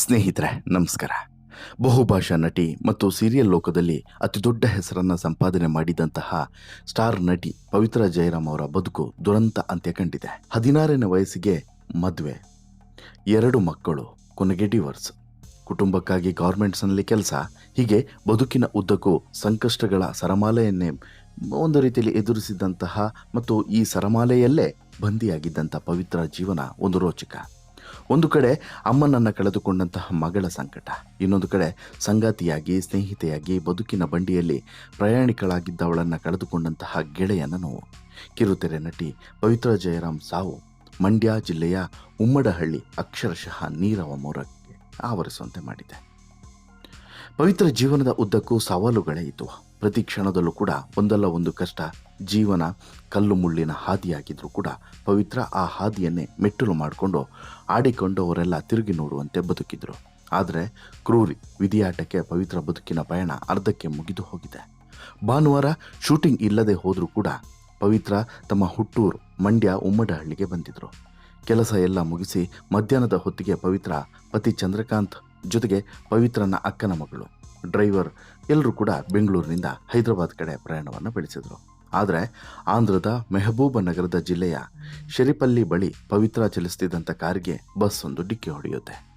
ಸ್ನೇಹಿತರೆ, ನಮಸ್ಕಾರ. ಬಹುಭಾಷಾ ನಟಿ ಮತ್ತು ಸೀರಿಯಲ್ ಲೋಕದಲ್ಲಿ ಅತಿ ದೊಡ್ಡ ಹೆಸರನ್ನು ಸಂಪಾದನೆ ಮಾಡಿದಂತಹ ಸ್ಟಾರ್ ನಟಿ ಪವಿತ್ರ ಜಯರಾಮ್ ಅವರ ಬದುಕು ದುರಂತ ಅಂತ್ಯ ಕಂಡಿದೆ. ಹದಿನಾರನೇ ವಯಸ್ಸಿಗೆ ಮದುವೆ. ಎರಡು ಮಕ್ಕಳು, ಕೊನೆಗೆ ಡಿವರ್ಸ್. ಕುಟುಂಬಕ್ಕಾಗಿ ಗೌರ್ಮೆಂಟ್ಸ್ನಲ್ಲಿ ಕೆಲಸ. ಹೀಗೆ ಬದುಕಿನ ಉದ್ದಕ್ಕೂ ಸಂಕಷ್ಟಗಳ ಸರಮಾಲೆಯನ್ನೇ ಒಂದು ರೀತಿಯಲ್ಲಿ ಎದುರಿಸಿದಂತಹ ಮತ್ತು ಈ ಸರಮಾಲೆಯಲ್ಲೇ ಬಂದಿಯಾಗಿದ್ದಂಥ ಪವಿತ್ರ ಜೀವನ ಒಂದು ರೋಚಕ. ಒಂದು ಕಡೆ ಅಮ್ಮನನ್ನು ಕಳೆದುಕೊಂಡಂತಹ ಮಗಳ ಸಂಕಟ, ಇನ್ನೊಂದು ಕಡೆ ಸಂಗಾತಿಯಾಗಿ, ಸ್ನೇಹಿತೆಯಾಗಿ, ಬದುಕಿನ ಬಂಡಿಯಲ್ಲಿ ಪ್ರಯಾಣಿಕಳಾಗಿದ್ದವಳನ್ನು ಕಳೆದುಕೊಂಡಂತಹ ಗೆಳೆಯನ ನೋವು. ಕಿರುತೆರೆ ನಟಿ ಪವಿತ್ರ ಜಯರಾಮ್ ಸಾವು, ಮಂಡ್ಯ ಜಿಲ್ಲೆಯ ಉಮ್ಮಡಹಳ್ಳಿ ಅಕ್ಷರಶಃ ನೀರವ ಮೊರಕ್ಕೆ ಆವರಿಸುವಂತೆ ಮಾಡಿದೆ. ಪವಿತ್ರ ಜೀವನದ ಉದ್ದಕ್ಕೂ ಸವಾಲುಗಳೇ ಇತ್ತು ಪ್ರತಿ ಕ್ಷಣದಲ್ಲೂ ಕೂಡ ಒಂದಲ್ಲ ಒಂದು ಕಷ್ಟ ಜೀವನ ಕಲ್ಲು ಮುಳ್ಳಿನ ಹಾದಿಯಾಗಿದ್ದರೂ ಕೂಡ ಪವಿತ್ರ ಆ ಹಾದಿಯನ್ನೇ ಮೆಟ್ಟಲು ಮಾಡಿಕೊಂಡು ಆಡಿಕೊಂಡು ಅವರೆಲ್ಲ ತಿರುಗಿ ನೋಡುವಂತೆ ಬದುಕಿದ್ರು. ಆದರೆ ಕ್ರೂರಿ ವಿಧಿಯಾಟಕ್ಕೆ ಪವಿತ್ರ ಬದುಕಿನ ಪಯಣ ಅರ್ಧಕ್ಕೆ ಮುಗಿದು ಹೋಗಿದೆ. ಭಾನುವಾರ ಶೂಟಿಂಗ್ ಇಲ್ಲದೆ ಹೋದರೂ ಕೂಡ ಪವಿತ್ರ ತಮ್ಮ ಹುಟ್ಟೂರು ಮಂಡ್ಯ ಉಮ್ಮಡಹಳ್ಳಿಗೆ ಬಂದಿದ್ರು. ಕೆಲಸ ಎಲ್ಲ ಮುಗಿಸಿ ಮಧ್ಯಾಹ್ನದ ಹೊತ್ತಿಗೆ ಪವಿತ್ರ ಪತಿ ಚಂದ್ರಕಾಂತ್ ಜೊತೆಗೆ ಪವಿತ್ರನ ಅಕ್ಕನ ಮಗಳು, ಡ್ರೈವರ್ ಎಲ್ಲರೂ ಕೂಡ ಬೆಂಗಳೂರಿನಿಂದ ಹೈದರಾಬಾದ್ ಕಡೆ ಪ್ರಯಾಣವನ್ನು ಬೆಳೆಸಿದರು. ಆದರೆ ಆಂಧ್ರದ ಮೆಹಬೂಬ ನಗರದ ಜಿಲ್ಲೆಯ ಶೆರಿಪಲ್ಲಿ ಬಳಿ ಪವಿತ್ರ ಚಲಿಸುತ್ತಿದ್ದಂಥ ಕಾರಿಗೆ ಬಸ್ ಒಂದು ಡಿಕ್ಕಿ ಹೊಡೆಯುತ್ತೆ.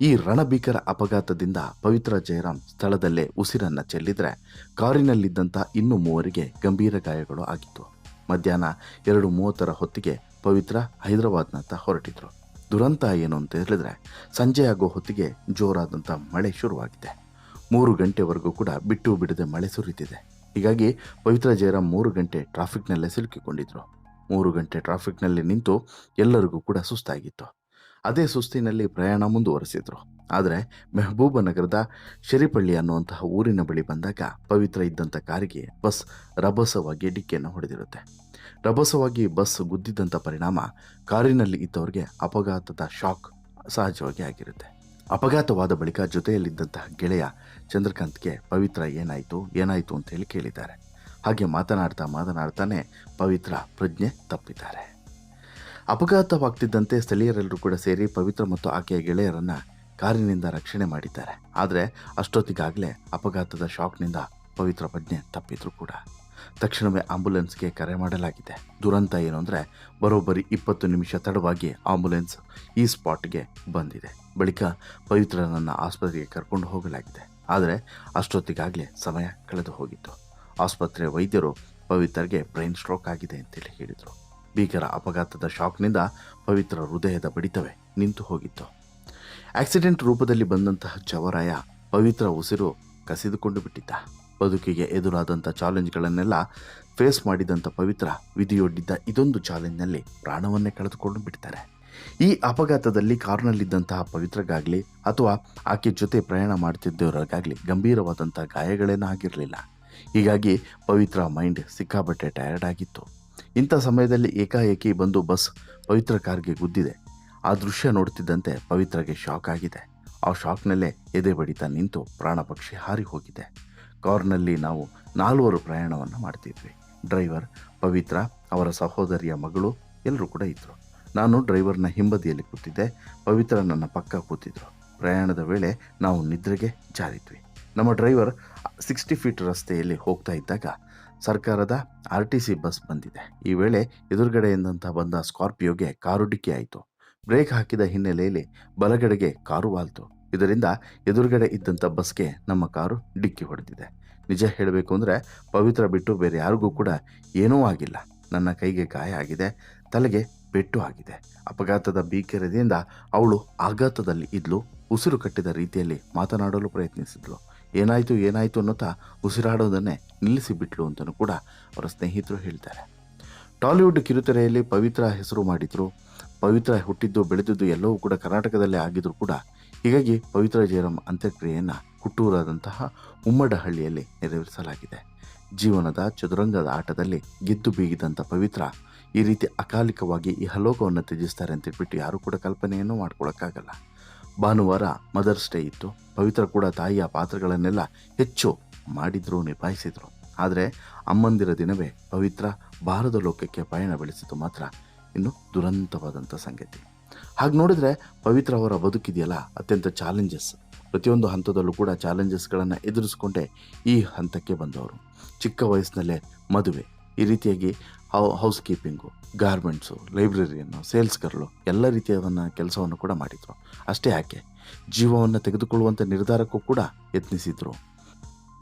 ಈ ರಣಭೀಕರ ಅಪಘಾತದಿಂದ ಪವಿತ್ರ ಜಯರಾಮ್ ಸ್ಥಳದಲ್ಲೇ ಉಸಿರನ್ನು ಚೆಲ್ಲಿದ್ರೆ ಕಾರಿನಲ್ಲಿದ್ದಂಥ ಇನ್ನು ಮೂವರಿಗೆ ಗಂಭೀರ ಗಾಯಗಳು ಆಗಿತ್ತು. ಮಧ್ಯಾಹ್ನ ಎರಡು ಮೂವತ್ತರ ಹೊತ್ತಿಗೆ ಪವಿತ್ರ ಹೈದರಾಬಾದ್ನತ್ತ ಹೊರಟಿದ್ರು. ದುರಂತ ಏನು ಅಂತ ಹೇಳಿದ್ರೆ ಸಂಜೆ ಆಗೋ ಹೊತ್ತಿಗೆ ಜೋರಾದಂಥ ಮಳೆ ಶುರುವಾಗಿದೆ. ಮೂರು ಗಂಟೆವರೆಗೂ ಕೂಡ ಬಿಟ್ಟು ಬಿಡದೆ ಮಳೆ ಸುರಿತಿದೆ. ಹೀಗಾಗಿ ಪವಿತ್ರ ಜಯರಾಮ್ ಮೂರು ಗಂಟೆ ಟ್ರಾಫಿಕ್ನಲ್ಲೇ ಸಿಲುಕಿಕೊಂಡಿದ್ರು. ಮೂರು ಗಂಟೆ ಟ್ರಾಫಿಕ್ನಲ್ಲಿ ನಿಂತು ಎಲ್ಲರಿಗೂ ಕೂಡ ಸುಸ್ತಾಗಿತ್ತು. ಅದೇ ಸುಸ್ತಿನಲ್ಲಿ ಪ್ರಯಾಣ ಮುಂದುವರೆಸಿದ್ರು. ಆದರೆ ಮೆಹಬೂಬ ನಗರದ ಶರಿಪಳ್ಳಿ ಅನ್ನುವಂತಹ ಊರಿನ ಬಳಿ ಬಂದಾಗ ಪವಿತ್ರ ಇದ್ದಂಥ ಕಾರಿಗೆ ಬಸ್ ರಭಸವಾಗಿ ಡಿಕ್ಕಿಯನ್ನು ಹೊಡೆದಿರುತ್ತೆ. ರಭಸವಾಗಿ ಬಸ್ ಗುದ್ದಿದ್ದಂಥ ಪರಿಣಾಮ ಕಾರಿನಲ್ಲಿ ಇದ್ದವರಿಗೆ ಅಪಘಾತದ ಶಾಕ್ ಸಹಜವಾಗಿ ಆಗಿರುತ್ತೆ. ಅಪಘಾತವಾದ ಬಳಿಕ ಜೊತೆಯಲ್ಲಿದ್ದಂತಹ ಗೆಳೆಯ ಚಂದ್ರಕಾಂತ್ಗೆ ಪವಿತ್ರ ಏನಾಯಿತು ಏನಾಯಿತು ಅಂತ ಹೇಳಿ ಕೇಳಿದ್ದಾರೆ. ಹಾಗೆ ಮಾತನಾಡ್ತಾ ಮಾತನಾಡ್ತಾನೆ ಪವಿತ್ರ ಪ್ರಜ್ಞೆ ತಪ್ಪಿದ್ದಾರೆ. ಅಪಘಾತವಾಗ್ತಿದ್ದಂತೆ ಸ್ಥಳೀಯರೆಲ್ಲರೂ ಕೂಡ ಸೇರಿ ಪವಿತ್ರ ಮತ್ತು ಆಕೆಯ ಗೆಳೆಯರನ್ನು ಕಾರಿನಿಂದ ರಕ್ಷಣೆ ಮಾಡಿದ್ದಾರೆ. ಆದರೆ ಅಷ್ಟೊತ್ತಿಗಾಗಲೇ ಅಪಘಾತದ ಶಾಕ್ನಿಂದ ಪವಿತ್ರ ಪ್ರಜ್ಞೆ ತಪ್ಪಿದ್ರು ಕೂಡ. ತಕ್ಷಣವೇ ಆಂಬ್ಯುಲೆನ್ಸ್ಗೆ ಕರೆ ಮಾಡಲಾಗಿದೆ. ದುರಂತ ಏನು ಅಂದರೆ ಬರೋಬ್ಬರಿ ಇಪ್ಪತ್ತು ನಿಮಿಷ ತಡವಾಗಿ ಆಂಬ್ಯುಲೆನ್ಸ್ ಈ ಸ್ಪಾಟ್ಗೆ ಬಂದಿದೆ. ಬಳಿಕ ಪವಿತ್ರನನ್ನು ಆಸ್ಪತ್ರೆಗೆ ಕರ್ಕೊಂಡು ಹೋಗಲಾಗಿದೆ. ಆದರೆ ಅಷ್ಟೊತ್ತಿಗಾಗಲೇ ಸಮಯ ಕಳೆದು ಹೋಗಿತ್ತು. ಆಸ್ಪತ್ರೆ ವೈದ್ಯರು ಪವಿತ್ರಗೆ ಬ್ರೈನ್ ಸ್ಟ್ರೋಕ್ ಆಗಿದೆ ಅಂತೇಳಿ ಹೇಳಿದರು. ಭೀಕರ ಅಪಘಾತದ ಶಾಕ್ನಿಂದ ಪವಿತ್ರ ಹೃದಯದ ಬಡಿತವೇ ನಿಂತು ಹೋಗಿತ್ತು. ಆಕ್ಸಿಡೆಂಟ್ ರೂಪದಲ್ಲಿ ಬಂದಂತಹ ಚವರಾಯ ಪವಿತ್ರ ಉಸಿರು ಕಸಿದುಕೊಂಡು ಬಿಟ್ಟಿದ್ದ. ಬದುಕಿಗೆ ಎದುರಾದಂಥ ಚಾಲೆಂಜ್ಗಳನ್ನೆಲ್ಲ ಫೇಸ್ ಮಾಡಿದಂಥ ಪವಿತ್ರ ವಿಧಿಯೊಡ್ಡಿದ್ದ ಇದೊಂದು ಚಾಲೆಂಜ್ನಲ್ಲಿ ಪ್ರಾಣವನ್ನೇ ಕಳೆದುಕೊಂಡು ಬಿಡ್ತಾರೆ. ಈ ಅಪಘಾತದಲ್ಲಿ ಕಾರ್ನಲ್ಲಿದ್ದಂತಹ ಪವಿತ್ರಗಾಗಲಿ ಅಥವಾ ಆಕೆ ಜೊತೆ ಪ್ರಯಾಣ ಮಾಡ್ತಿದ್ದವರಿಗಾಗಲಿ ಗಂಭೀರವಾದಂಥ ಗಾಯಗಳೇನೂ ಆಗಿರಲಿಲ್ಲ. ಹೀಗಾಗಿ ಪವಿತ್ರ ಮೈಂಡ್ ಸಿಕ್ಕಾಬಟ್ಟೆ ಟಯರ್ಡ್ ಆಗಿತ್ತು. ಇಂಥ ಸಮಯದಲ್ಲಿ ಏಕಾಏಕಿ ಬಂದು ಬಸ್ ಪವಿತ್ರ ಕಾರ್ಗೆ ಗುದ್ದಿದೆ. ಆ ದೃಶ್ಯ ನೋಡ್ತಿದ್ದಂತೆ ಪವಿತ್ರಗೆ ಶಾಕ್ ಆಗಿದೆ. ಆ ಶಾಕ್ನಲ್ಲೇ ಎದೆ ಬಡಿತ ನಿಂತು ಪ್ರಾಣಪಕ್ಷಿ ಹಾರಿ ಹೋಗಿದೆ. ಕಾರ್ನಲ್ಲಿ ನಾವು ನಾಲ್ವರು ಪ್ರಯಾಣವನ್ನು ಮಾಡ್ತಿದ್ವಿ. ಡ್ರೈವರ್, ಪವಿತ್ರ, ಅವರ ಸಹೋದರಿಯ ಮಗಳು ಎಲ್ಲರೂ ಕೂಡ ಇದ್ದರು ನಾನು ಡ್ರೈವರ್ನ ಹಿಂಬದಿಯಲ್ಲಿ ಕೂತಿದ್ದೆ. ಪವಿತ್ರ ನನ್ನ ಪಕ್ಕ ಕೂತಿದ್ರು. ಪ್ರಯಾಣದ ವೇಳೆ ನಾವು ನಿದ್ರೆಗೆ ಜಾರಿದ್ವಿ. ನಮ್ಮ ಡ್ರೈವರ್ ಸಿಕ್ಸ್ಟಿ ಫೀಟ್ ರಸ್ತೆಯಲ್ಲಿ ಹೋಗ್ತಾ ಇದ್ದಾಗ ಸರ್ಕಾರದ ಆರ್ ಟಿ ಸಿ ಬಸ್ ಬಂದಿದೆ. ಈ ವೇಳೆ ಎದುರುಗಡೆಯಿಂದಂತಹ ಬಂದ ಸ್ಕಾರ್ಪಿಯೋಗೆ ಕಾರು ಡಿಕ್ಕಿ ಆಯಿತು. ಬ್ರೇಕ್ ಹಾಕಿದ ಹಿನ್ನೆಲೆಯಲ್ಲಿ ಬಲಗಡೆಗೆ ಕಾರು ವಾಲ್ತು. ಇದರಿಂದ ಎದುರುಗಡೆ ಇದ್ದಂಥ ಬಸ್ಗೆ ನಮ್ಮ ಕಾರು ಡಿಕ್ಕಿ ಹೊಡೆದಿದೆ. ನಿಜ ಹೇಳಬೇಕು ಅಂದರೆ ಪವಿತ್ರ ಬಿಟ್ಟು ಬೇರೆ ಯಾರಿಗೂ ಕೂಡ ಏನೂ ಆಗಿಲ್ಲ. ನನ್ನ ಕೈಗೆ ಗಾಯ ಆಗಿದೆ. ತಲೆಗೆ ಪೆಟ್ಟು ಆಗಿದೆ ಅಪಘಾತದ ಭೀಕರದಿಂದ ಅವಳು ಆಘಾತದಲ್ಲಿ ಇದ್ಲು. ಉಸಿರು ಕಟ್ಟಿದ ರೀತಿಯಲ್ಲಿ ಮಾತನಾಡಲು ಪ್ರಯತ್ನಿಸಿದ್ಲು. ಏನಾಯಿತು ಏನಾಯಿತು ಅನ್ನೋತಾ ಉಸಿರಾಡೋದನ್ನೇ ನಿಲ್ಲಿಸಿಬಿಟ್ಲು ಅಂತಲೂ ಕೂಡ ಅವರ ಸ್ನೇಹಿತರು ಹೇಳ್ತಾರೆ. ಟಾಲಿವುಡ್ ಕಿರುತೆರೆಯಲ್ಲಿ ಪವಿತ್ರ ಹೆಸರು ಮಾಡಿದ್ರು. ಪವಿತ್ರ ಹುಟ್ಟಿದ್ದು, ಬೆಳೆದಿದ್ದು ಎಲ್ಲವೂ ಕೂಡ ಕರ್ನಾಟಕದಲ್ಲೇ ಆಗಿದ್ರು ಕೂಡ ಹೀಗಾಗಿ ಪವಿತ್ರ ಜಯರಾಮ್ ಅಂತ್ಯಕ್ರಿಯೆಯನ್ನು ಹುಟ್ಟೂರಾದಂತಹ ಉಮ್ಮಡಹಳ್ಳಿಯಲ್ಲಿ ನೆರವೇರಿಸಲಾಗಿದೆ. ಜೀವನದ ಚದುರಂಗದ ಆಟದಲ್ಲಿ ಗೆದ್ದು ಬೀಗಿದಂಥ ಪವಿತ್ರ ಈ ರೀತಿ ಅಕಾಲಿಕವಾಗಿ ಈ ಹಲೋಕವನ್ನು ತ್ಯಜಿಸ್ತಾರೆ ಅಂತೇಳ್ಬಿಟ್ಟು ಯಾರೂ ಕೂಡ ಕಲ್ಪನೆಯನ್ನು ಮಾಡ್ಕೊಳಕ್ಕಾಗಲ್ಲ. ಭಾನುವಾರ ಮದರ್ಸ್ ಡೇ ಇತ್ತು. ಪವಿತ್ರ ಕೂಡ ತಾಯಿಯ ಪಾತ್ರಗಳನ್ನೆಲ್ಲ ಹೆಚ್ಚು ಮಾಡಿದ್ರು, ನಿಭಾಯಿಸಿದ್ರು. ಆದರೆ ಅಮ್ಮಂದಿರ ದಿನವೇ ಪವಿತ್ರ ಭಾರತ ಲೋಕಕ್ಕೆ ಪಯಣ ಬೆಳೆಸಿದ್ದು ಮಾತ್ರ ಇನ್ನು ದುರಂತವಾದಂಥ ಸಂಗತಿ. ಹಾಗೆ ನೋಡಿದ್ರೆ ಪವಿತ್ರ ಅವರ ಬದುಕಿದೆಯಲ್ಲ, ಅತ್ಯಂತ ಚಾಲೆಂಜಸ್ ಪ್ರತಿಯೊಂದು ಹಂತದಲ್ಲೂ ಕೂಡ ಚಾಲೆಂಜಸ್ಗಳನ್ನು ಎದುರಿಸ್ಕೊಂಡೇ ಈ ಹಂತಕ್ಕೆ ಬಂದವರು. ಚಿಕ್ಕ ವಯಸ್ಸಿನಲ್ಲೇ ಮದುವೆ. ಈ ರೀತಿಯಾಗಿ ಹೌಸ್ ಕೀಪಿಂಗು ಗಾರ್ಮೆಂಟ್ಸು, ಲೈಬ್ರರಿಯನ್ನು ಸೇಲ್ಸ್ ಗರ್ಲು ಎಲ್ಲ ರೀತಿಯವನ್ನ ಕೆಲಸವನ್ನು ಕೂಡ ಮಾಡಿದರು. ಅಷ್ಟೇ ಯಾಕೆ? ಜೀವವನ್ನು ತೆಗೆದುಕೊಳ್ಳುವಂಥ ನಿರ್ಧಾರಕ್ಕೂ ಕೂಡ ಯತ್ನಿಸಿದ್ರು.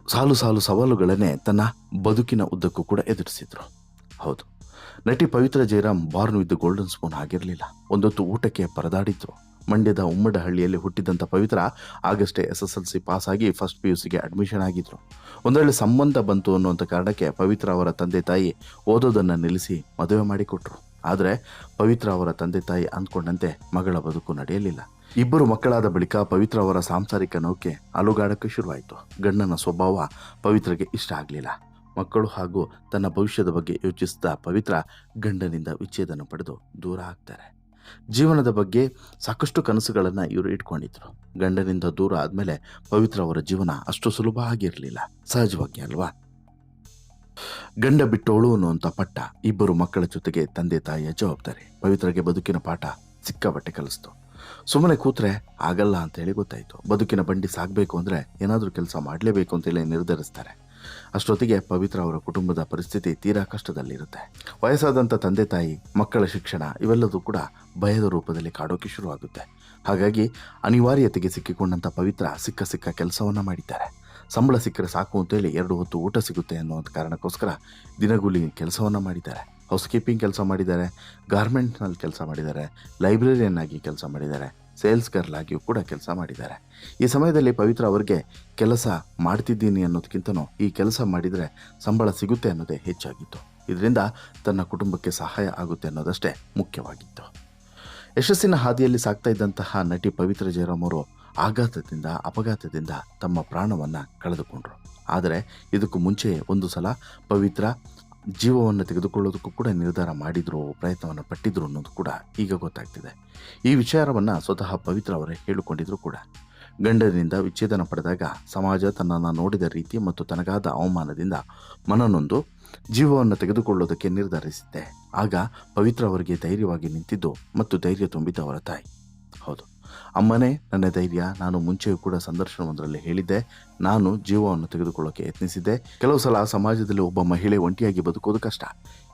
ಸಾಲು ಸಾಲು ಸವಾಲುಗಳನ್ನೇ ತನ್ನ ಬದುಕಿನ ಉದ್ದಕ್ಕೂ ಕೂಡ ಎದುರಿಸಿದ್ರು. ಹೌದು. ನಟಿ Pavithra Jayaram born with golden spoon ಆಗಿರಲಿಲ್ಲ ಒಂದೊತ್ತು ಊಟಕ್ಕೆ ಪರದಾಡಿದ್ರು. ಮಂಡ್ಯದ ಉಮ್ಮಡಹಳ್ಳಿಯಲ್ಲಿ ಹುಟ್ಟಿದಂಥ ಪವಿತ್ರ ಆಗಸ್ಟೇ ಎಸ್ ಎಸ್ ಎಲ್ ಸಿ ಪಾಸಾಗಿ ಫಸ್ಟ್ ಪಿ ಯು ಸಿಗೆ ಅಡ್ಮಿಷನ್ ಆಗಿದ್ರು. ಒಂದೊಳ್ಳೆ ಸಂಬಂಧ ಬಂತು ಅನ್ನುವಂಥ ಕಾರಣಕ್ಕೆ ಪವಿತ್ರ ಅವರ ತಂದೆ ತಾಯಿ ಓದೋದನ್ನು ನಿಲ್ಲಿಸಿ ಮದುವೆ ಮಾಡಿಕೊಟ್ರು. ಆದರೆ ಪವಿತ್ರ ಅವರ ತಂದೆ ತಾಯಿ ಅಂದ್ಕೊಂಡಂತೆ ಮಗಳ ಬದುಕು ನಡೆಯಲಿಲ್ಲ. ಇಬ್ಬರು ಮಕ್ಕಳಾದ ಬಳಿಕ ಪವಿತ್ರ ಅವರ ಸಾಂಸಾರಿಕ ನೌಕೆ ಅಲುಗಾಡಕ್ಕೆ ಶುರುವಾಯಿತು. ಗಂಡನ ಸ್ವಭಾವ ಪವಿತ್ರಗೆ ಇಷ್ಟ ಆಗಲಿಲ್ಲ. ಮಕ್ಕಳು ಹಾಗೂ ತನ್ನ ಭವಿಷ್ಯದ ಬಗ್ಗೆ ಯೋಚಿಸಿದ ಪವಿತ್ರ ಗಂಡನಿಂದ ವಿಚ್ಛೇದನ ಪಡೆದು ದೂರ ಆಗ್ತಾರೆ. ಜೀವನದ ಬಗ್ಗೆ ಸಾಕಷ್ಟು ಕನಸುಗಳನ್ನು ಇವರು ಇಟ್ಕೊಂಡಿದ್ರು. ಗಂಡನಿಂದ ದೂರ ಆದಮೇಲೆ ಪವಿತ್ರ ಅವರ ಜೀವನ ಅಷ್ಟು ಸುಲಭ ಆಗಿರಲಿಲ್ಲ. ಸಹಜವಾಗಿ ಅಲ್ವಾ? ಗಂಡ ಬಿಟ್ಟೋಳು ಅನ್ನುವಂಥ ಪಟ್ಟ ಇಬ್ಬರು ಮಕ್ಕಳ ಜೊತೆಗೆ ತಂದೆ ತಾಯಿಯ ಜವಾಬ್ದಾರಿ. ಪವಿತ್ರಗೆ ಬದುಕಿನ ಪಾಠ ಸಿಕ್ಕಾಬಟ್ಟೆ ಕಲಿಸ್ತು. ಸುಮ್ಮನೆ ಕೂತ್ರೆ ಆಗಲ್ಲ ಅಂತ ಹೇಳಿ ಗೊತ್ತಾಯಿತು. ಬದುಕಿನ ಬಂಡಿ ಸಾಗಬೇಕು ಅಂದರೆ ಏನಾದರೂ ಕೆಲಸ ಮಾಡಲೇಬೇಕು ಅಂತೇಳಿ ನಿರ್ಧರಿಸ್ತಾರೆ. ಅಷ್ಟೊತ್ತಿಗೆ ಪವಿತ್ರ ಅವರ ಕುಟುಂಬದ ಪರಿಸ್ಥಿತಿ ತೀರಾ ಕಷ್ಟದಲ್ಲಿರುತ್ತೆ. ವಯಸ್ಸಾದಂಥ ತಂದೆ ತಾಯಿ, ಮಕ್ಕಳ ಶಿಕ್ಷಣ ಇವೆಲ್ಲದೂ ಕೂಡ ಭಯದ ರೂಪದಲ್ಲಿ ಕಾಡೋಕೆ ಶುರುವಾಗುತ್ತೆ. ಹಾಗಾಗಿ ಅನಿವಾರ್ಯತೆಗೆ ಸಿಕ್ಕಿಕೊಂಡಂಥ ಪವಿತ್ರ ಸಿಕ್ಕ ಸಿಕ್ಕ ಕೆಲಸವನ್ನು ಮಾಡಿದ್ದಾರೆ. ಸಂಬಳ ಸಿಕ್ಕರೆ ಸಾಕು ಅಂತೇಳಿ ಎರಡು ಹೊತ್ತು ಊಟ ಸಿಗುತ್ತೆ ಅನ್ನುವಂಥ ಕಾರಣಕ್ಕೋಸ್ಕರ ದಿನಗೂಲಿ ಕೆಲಸವನ್ನು ಮಾಡಿದ್ದಾರೆ. ಹೌಸ್ ಕೀಪಿಂಗ್ ಕೆಲಸ ಮಾಡಿದ್ದಾರೆ ಗಾರ್ಮೆಂಟ್ನಲ್ಲಿ ಕೆಲಸ ಮಾಡಿದ್ದಾರೆ ಲೈಬ್ರರಿಯನ್ನಾಗಿ ಕೆಲಸ ಮಾಡಿದ್ದಾರೆ. ಸೇಲ್ಸ್ ಗರ್ಲ್ ಆಗಿಯೂ ಕೂಡ ಕೆಲಸ ಮಾಡಿದ್ದಾರೆ. ಈ ಸಮಯದಲ್ಲಿ ಪವಿತ್ರ ಅವರಿಗೆ ಕೆಲಸ ಮಾಡ್ತಿದ್ದೀನಿ ಅನ್ನೋದಕ್ಕಿಂತನೂ ಈ ಕೆಲಸ ಮಾಡಿದರೆ ಸಂಬಳ ಸಿಗುತ್ತೆ ಅನ್ನೋದೇ ಹೆಚ್ಚಾಗಿತ್ತು. ಇದರಿಂದ ತನ್ನ ಕುಟುಂಬಕ್ಕೆ ಸಹಾಯ ಆಗುತ್ತೆ ಅನ್ನೋದಷ್ಟೇ ಮುಖ್ಯವಾಗಿತ್ತು. ಯಶಸ್ಸಿನ ಹಾದಿಯಲ್ಲಿ ಸಾಗ್ತಾ ಇದ್ದಂತಹ ನಟಿ ಪವಿತ್ರ ಜಯರಾಮ್ ಅವರು ಆಘಾತದಿಂದ, ಅಪಘಾತದಿಂದ ತಮ್ಮ ಪ್ರಾಣವನ್ನು ಕಳೆದುಕೊಂಡರು. ಆದರೆ ಇದಕ್ಕೂ ಮುಂಚೆ ಒಂದು ಸಲ ಪವಿತ್ರ ಜೀವವನ್ನು ತೆಗೆದುಕೊಳ್ಳೋದಕ್ಕೂ ಕೂಡ ನಿರ್ಧಾರ ಮಾಡಿದ್ರು, ಪ್ರಯತ್ನವನ್ನು ಪಟ್ಟಿದ್ರು ಅನ್ನೋದು ಕೂಡ ಈಗ ಗೊತ್ತಾಗ್ತಿದೆ. ಈ ವಿಚಾರವನ್ನು ಸ್ವತಃ ಪವಿತ್ರ ಅವರೇ ಹೇಳಿಕೊಂಡಿದ್ರು ಕೂಡ. ಗಂಡನಿಂದ ವಿಚ್ಛೇದನ ಪಡೆದಾಗ ಸಮಾಜ ತನ್ನನ್ನು ನೋಡಿದ ರೀತಿ ಮತ್ತು ತನಗಾದ ಅವಮಾನದಿಂದ ಮನನೊಂದು ಜೀವವನ್ನು ತೆಗೆದುಕೊಳ್ಳೋದಕ್ಕೆ ನಿರ್ಧರಿಸಿದ್ದೆ ಆಗ ಪವಿತ್ರ ಅವರಿಗೆ ಧೈರ್ಯವಾಗಿ ನಿಂತಿದ್ದು ಮತ್ತು ಧೈರ್ಯ ತುಂಬಿದ್ದ ಅವರ ತಾಯಿ. ಹೌದು. ಅಮ್ಮನೇ, ನನ್ನ ಧೈರ್ಯ, ನಾನು ಮುಂಚೆಯೂ ಕೂಡ ಸಂದರ್ಶನವೊಂದರಲ್ಲಿ ಹೇಳಿದ್ದೆ. ನಾನು ಜೀವವನ್ನು ತೆಗೆದುಕೊಳ್ಳೋಕೆ ಯತ್ನಿಸಿದ್ದೆ. ಕೆಲವು ಸಲ ಸಮಾಜದಲ್ಲಿ ಒಬ್ಬ ಮಹಿಳೆ ಒಂಟಿಯಾಗಿ ಬದುಕೋದು ಕಷ್ಟ.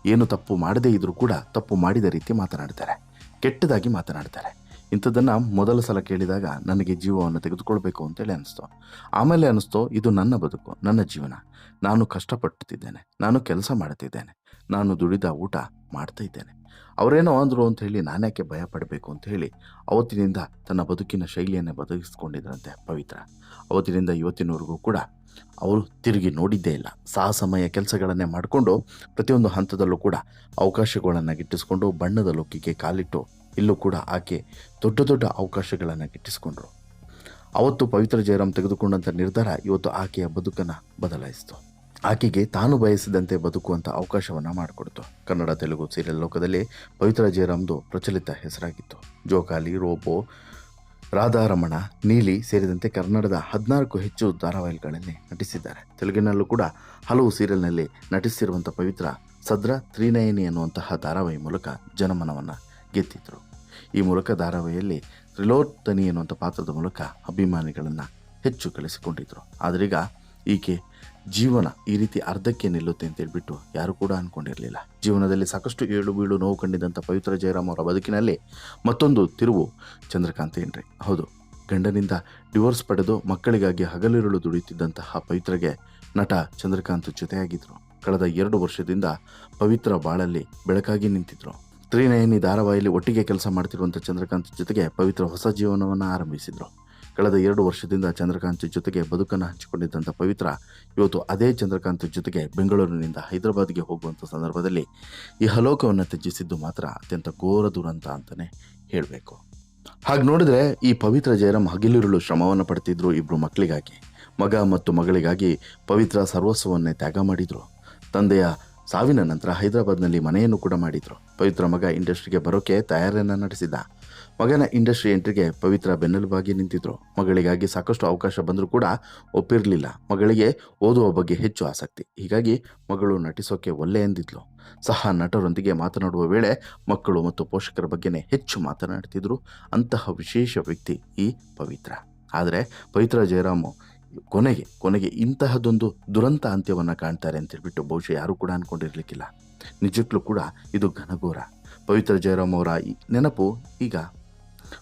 ಏನು ತಪ್ಪು ಮಾಡದೇ ಇದ್ರೂ ಕೂಡ ತಪ್ಪು ಮಾಡಿದ ರೀತಿ ಮಾತನಾಡ್ತಾರೆ. ಕೆಟ್ಟದಾಗಿ ಮಾತನಾಡ್ತಾರೆ. ಇಂಥದ್ದನ್ನು ಮೊದಲ ಸಲ ಕೇಳಿದಾಗ ನನಗೆ ಜೀವವನ್ನು ತೆಗೆದುಕೊಳ್ಬೇಕು ಅಂತೇಳಿ ಅನಿಸ್ತು ಆಮೇಲೆ ಅನಿಸ್ತು ಇದು ನನ್ನ ಬದುಕು, ನನ್ನ ಜೀವನ. ನಾನು ಕಷ್ಟಪಡ್ತಿದ್ದೇನೆ, ನಾನು ಕೆಲಸ ಮಾಡ್ತಿದ್ದೇನೆ, ನಾನು ದುಡಿದ ಊಟ ಮಾಡ್ತಾ ಇದ್ದೇನೆ. ಅವರೇನೋ ಅಂದರು ಅಂತ ಹೇಳಿ ನಾನ್ಯಾಕೆ ಭಯ ಪಡಬೇಕು ಅಂತ ಹೇಳಿ ಅವತ್ತಿನಿಂದ ತನ್ನ ಬದುಕಿನ ಶೈಲಿಯನ್ನು ಬದಲಿಸ್ಕೊಂಡಿದ್ರಂತೆ ಪವಿತ್ರ. ಅವತ್ತಿನಿಂದ ಇವತ್ತಿನವರೆಗೂ ಕೂಡ ಅವರು ತಿರುಗಿ ನೋಡಿದ್ದೇ ಇಲ್ಲ. ಸಾಹಸಮಯ ಕೆಲಸಗಳನ್ನೇ ಮಾಡಿಕೊಂಡು ಪ್ರತಿಯೊಂದು ಹಂತದಲ್ಲೂ ಕೂಡ ಅವಕಾಶಗಳನ್ನು ಗಿಟ್ಟಿಸ್ಕೊಂಡು ಬಣ್ಣದ ಲೋಕಿಗೆ ಕಾಲಿಟ್ಟು ಇಲ್ಲೂ ಕೂಡ ಆಕೆ ದೊಡ್ಡ ದೊಡ್ಡ ಅವಕಾಶಗಳನ್ನು ಗಿಟ್ಟಿಸ್ಕೊಂಡ್ರು. ಅವತ್ತು ಪವಿತ್ರ ಜಯರಾಮ್ ತೆಗೆದುಕೊಂಡಂಥ ನಿರ್ಧಾರ ಇವತ್ತು ಆಕೆಯ ಬದುಕನ್ನು ಬದಲಾಯಿಸಿತು. ಆಕೆಗೆ ತಾನು ಬಯಸಿದಂತೆ ಬದುಕುವಂಥ ಅವಕಾಶವನ್ನು ಮಾಡಿಕೊಡ್ತು. ಕನ್ನಡ, ತೆಲುಗು ಸೀರಿಯಲ್ ಲೋಕದಲ್ಲಿ ಪವಿತ್ರ ಜಯರಾಮ್ದು ಪ್ರಚಲಿತ ಹೆಸರಾಗಿತ್ತು. ಜೋಕಾಲಿ, ರೋಬೋ, ರಾಧಾರಮಣ, ನೀಲಿ ಸೇರಿದಂತೆ ಕನ್ನಡದ ಹದಿನಾಲ್ಕು ಹೆಚ್ಚು ಧಾರಾವಾಹಿಗಳಲ್ಲಿ ನಟಿಸಿದ್ದಾರೆ. ತೆಲುಗಿನಲ್ಲೂ ಕೂಡ ಹಲವು ಸೀರಿಯಲ್ನಲ್ಲಿ ನಟಿಸಿರುವಂಥ ಪವಿತ್ರ ಸದ್ರ ತ್ರಿನಯನಿ ಅನ್ನುವಂತಹ ಧಾರಾವಾಹಿ ಮೂಲಕ ಜನಮನವನ್ನು ಗೆದ್ದಿದ್ದರು ಈ ಮೂಲಕ ಧಾರಾವಾಹಿಯಲ್ಲಿ ತ್ರಿಲೋತ್ತನಿ ಎನ್ನುವಂಥ ಪಾತ್ರದ ಮೂಲಕ ಅಭಿಮಾನಿಗಳನ್ನು ಹೆಚ್ಚು ಗಳಿಸಿಕೊಂಡಿದ್ರು. ಆದರೀಗ ಈಕೆ ಜೀವನ ಈ ರೀತಿ ಅರ್ಧಕ್ಕೆ ನಿಲ್ಲುತ್ತೆ ಅಂತ ಹೇಳ್ಬಿಟ್ಟು ಯಾರು ಕೂಡ ಅಂದ್ಕೊಂಡಿರಲಿಲ್ಲ ಜೀವನದಲ್ಲಿ ಸಾಕಷ್ಟು ಏಳು ಬೀಳು ನೋವು ಕಂಡಿದ್ದಂಥ ಪವಿತ್ರ ಜಯರಾಮ್ ಅವರ ಬದುಕಿನಲ್ಲಿ ಮತ್ತೊಂದು ತಿರುವು ಚಂದ್ರಕಾಂತ್ ಏನ್ರಿ? ಹೌದು, ಗಂಡನಿಂದ ಡಿವೋರ್ಸ್ ಪಡೆದು ಮಕ್ಕಳಿಗಾಗಿ ಹಗಲಿರುಳು ದುಡಿಯುತ್ತಿದ್ದಂತಹ ಪವಿತ್ರಗೆ ನಟ ಚಂದ್ರಕಾಂತ್ ಜೊತೆಯಾಗಿದ್ರು. ಕಳೆದ ಎರಡು ವರ್ಷದಿಂದ ಪವಿತ್ರ ಬಾಳಲ್ಲಿ ಬೆಳಕಾಗಿ ನಿಂತಿದ್ರು. ತ್ರಿನಯನಿ ಧಾರಾವಾಹಿಯಲ್ಲಿ ಒಟ್ಟಿಗೆ ಕೆಲಸ ಮಾಡ್ತಿರುವಂಥ ಚಂದ್ರಕಾಂತ್ ಜೊತೆಗೆ ಪವಿತ್ರ ಹೊಸ ಜೀವನವನ್ನು ಆರಂಭಿಸಿದರು. ಕಳೆದ ಎರಡು ವರ್ಷದಿಂದ ಚಂದ್ರಕಾಂತ್ ಜೊತೆಗೆ ಬದುಕನ್ನು ಹಂಚಿಕೊಂಡಿದ್ದಂಥ ಪವಿತ್ರ, ಇವತ್ತು ಅದೇ ಚಂದ್ರಕಾಂತ್ ಜೊತೆಗೆ ಬೆಂಗಳೂರಿನಿಂದ ಹೈದರಾಬಾದ್ಗೆ ಹೋಗುವಂಥ ಸಂದರ್ಭದಲ್ಲಿ ಈ ಹಲೋಕವನ್ನು ತ್ಯಜಿಸಿದ್ದು ಮಾತ್ರ ಅತ್ಯಂತ ಘೋರ ದುರಂತ ಅಂತಲೇ ಹೇಳಬೇಕು. ಹಾಗೆ ನೋಡಿದ್ರೆ ಈ ಪವಿತ್ರ ಜಯರಾಮ್ ಹಗಲಿರುಳು ಶ್ರಮವನ್ನು ಪಡ್ತಿದ್ರು ಇಬ್ಬರು ಮಕ್ಕಳಿಗಾಗಿ ಮಗ ಮತ್ತು ಮಗಳಿಗಾಗಿ ಪವಿತ್ರ ಸರ್ವಸ್ವವನ್ನೇ ತ್ಯಾಗ ಮಾಡಿದರು. ತಂದೆಯ ಸಾವಿನ ನಂತರ ಹೈದರಾಬಾದ್ನಲ್ಲಿ ಮನೆಯನ್ನು ಕೂಡ ಮಾಡಿದರು. ಪವಿತ್ರ ಮಗ ಇಂಡಸ್ಟ್ರಿಗೆ ಬರೋಕೆ ತಯಾರಿಯನ್ನು ನಡೆಸಿದ್ದ ಮಗನ ಇಂಡಸ್ಟ್ರಿ ಎಂಟ್ರಿಗೆ ಪವಿತ್ರ ಬೆನ್ನೆಲುಬಾಗಿ ನಿಂತಿದ್ರು. ಮಗಳಿಗಾಗಿ ಸಾಕಷ್ಟು ಅವಕಾಶ ಬಂದರೂ ಕೂಡ ಒಪ್ಪಿರಲಿಲ್ಲ. ಮಗಳಿಗೆ ಓದುವ ಬಗ್ಗೆ ಹೆಚ್ಚು ಆಸಕ್ತಿ. ಹೀಗಾಗಿ ಮಗಳು ನಟಿಸೋಕೆ ಒಲ್ಲೆ ಎಂದಿದ್ಲು. ಸಹ ನಟರೊಂದಿಗೆ ಮಾತನಾಡುವ ವೇಳೆ ಮಕ್ಕಳು ಮತ್ತು ಪೋಷಕರ ಬಗ್ಗೆನೇ ಹೆಚ್ಚು ಮಾತನಾಡ್ತಿದ್ರು. ಅಂತಹ ವಿಶೇಷ ವ್ಯಕ್ತಿ ಈ ಪವಿತ್ರ. ಆದರೆ ಪವಿತ್ರ ಜಯರಾಮ್ ಕೊನೆಗೆ ಕೊನೆಗೆ ಇಂತಹದೊಂದು ದುರಂತ ಅಂತ್ಯವನ್ನು ಕಾಣ್ತಾರೆ ಅಂತ ಹೇಳ್ಬಿಟ್ಟು ಬಹುಶಃ ಯಾರು ಕೂಡ ಅಂದ್ಕೊಂಡಿರಲಿಕ್ಕಿಲ್ಲ ನಿಜಕ್ಕೂ ಕೂಡ ಇದು ಘನಘೋರ. ಪವಿತ್ರ ಜಯರಾಮ್ ಅವರ ನೆನಪು ಈಗ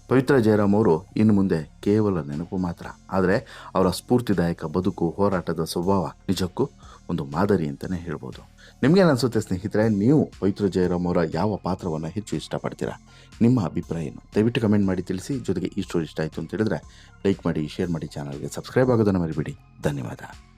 ಪವಿತ್ರ ಜಯರಾಮ್ ಅವರು ಇನ್ನು ಮುಂದೆ ಕೇವಲ ನೆನಪು ಮಾತ್ರ. ಆದರೆ ಅವರ ಸ್ಫೂರ್ತಿದಾಯಕ ಬದುಕು, ಹೋರಾಟದ ಸ್ವಭಾವ ನಿಜಕ್ಕೂ ಒಂದು ಮಾದರಿ ಅಂತಲೇ ಹೇಳ್ಬೋದು. ನಿಮಗೇನು ಅನಿಸುತ್ತೆ ಸ್ನೇಹಿತರೆ, ನೀವು ಪವಿತ್ರ ಜಯರಾಮ್ ಅವರ ಯಾವ ಪಾತ್ರವನ್ನು ಹೆಚ್ಚು ಇಷ್ಟಪಡ್ತೀರಾ? ನಿಮ್ಮ ಅಭಿಪ್ರಾಯ ಏನು? ದಯವಿಟ್ಟು ಕಮೆಂಟ್ ಮಾಡಿ ತಿಳಿಸಿ, ಜೊತೆಗೆ ಈ ಸ್ಟೋರಿ ಇಷ್ಟ ಆಯಿತು ಅಂತ ಹೇಳಿದ್ರೆ ಲೈಕ್ ಮಾಡಿ ಶೇರ್ ಮಾಡಿ ಚಾನಲ್ಗೆ ಸಬ್ಸ್ಕ್ರೈಬ್ ಆಗೋದನ್ನು ಮರಿಬೇಡಿ. ಧನ್ಯವಾದ.